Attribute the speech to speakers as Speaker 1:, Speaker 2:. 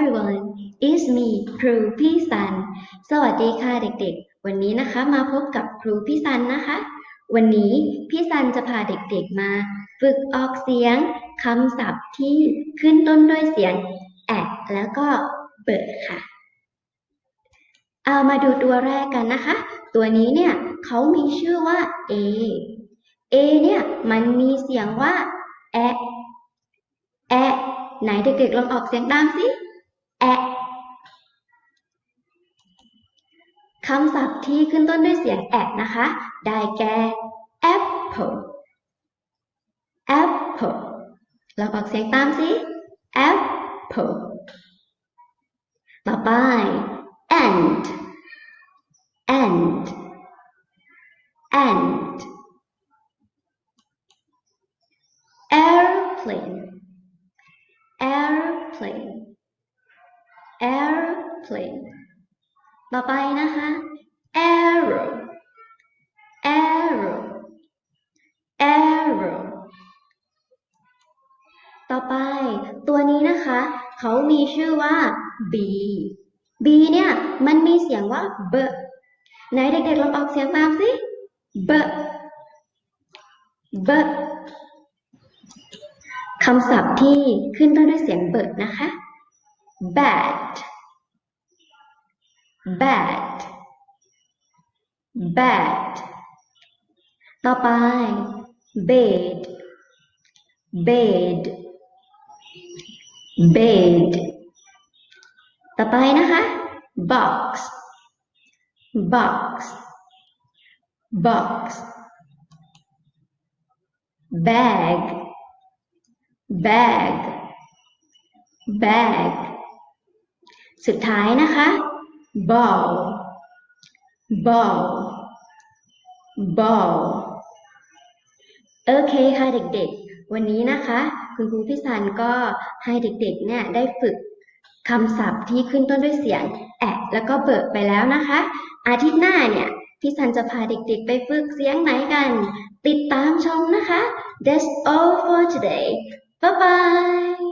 Speaker 1: everyone it's me ครูพี่ซัน สวัสดีค่ะเด็กๆ วันนี้นะคะมาพบกับครูพี่ซันนะคะ วันนี้พี่ซันจะพาเด็กๆมา ฝึกออกเสียงคำศัพท์ที่ขึ้นต้นด้วยเสียงแอะแล้วก็เบิดค่ะ เอามาดูตัวแรกกันนะคะ ตัวนี้เนี่ยเขามีชื่อว่า A A เนี่ยมันมีเสียงว่าแอะแอะไหนเด็กๆลองออกเสียงตามสิ แอะ คำศัพท์ที่ขึ้นต้นด้วยเสียงแอะนะคะ ได้แก่ apple apple ลองออกเสียงตามสิ apple ต่อไป and and and airplane airplane airplane ต่อไปนะคะ arrow arrow arrow ต่อไปตัวนี้นะคะ เขามีชื่อว่า b b เนี่ยมันมีเสียงว่า b ไหนเด็กๆลองออกเสียงตามสิ b b คำศัพท์ที่ขึ้นต้นด้วยเสียงเบิดนะคะ bad bad bad ต่อไป bed bed bed ต่อไปนะคะ box box box bag bag bag สุดท้ายนะคะ ball ball ball โอเคค่ะเด็กๆ วันนี้นะคะ คุณครูพี่สันก็ให้เด็กๆ เนี่ยได้ฝึกคำศัพท์ที่ขึ้นต้นด้วยเสียงแอะแล้วก็เบิกไปแล้วนะคะ อาทิตย์หน้าเนี่ยพี่สันจะพาเด็กๆ ไปฝึกเสียงไหนกัน ติดตามชมนะคะ That's all for today Bye bye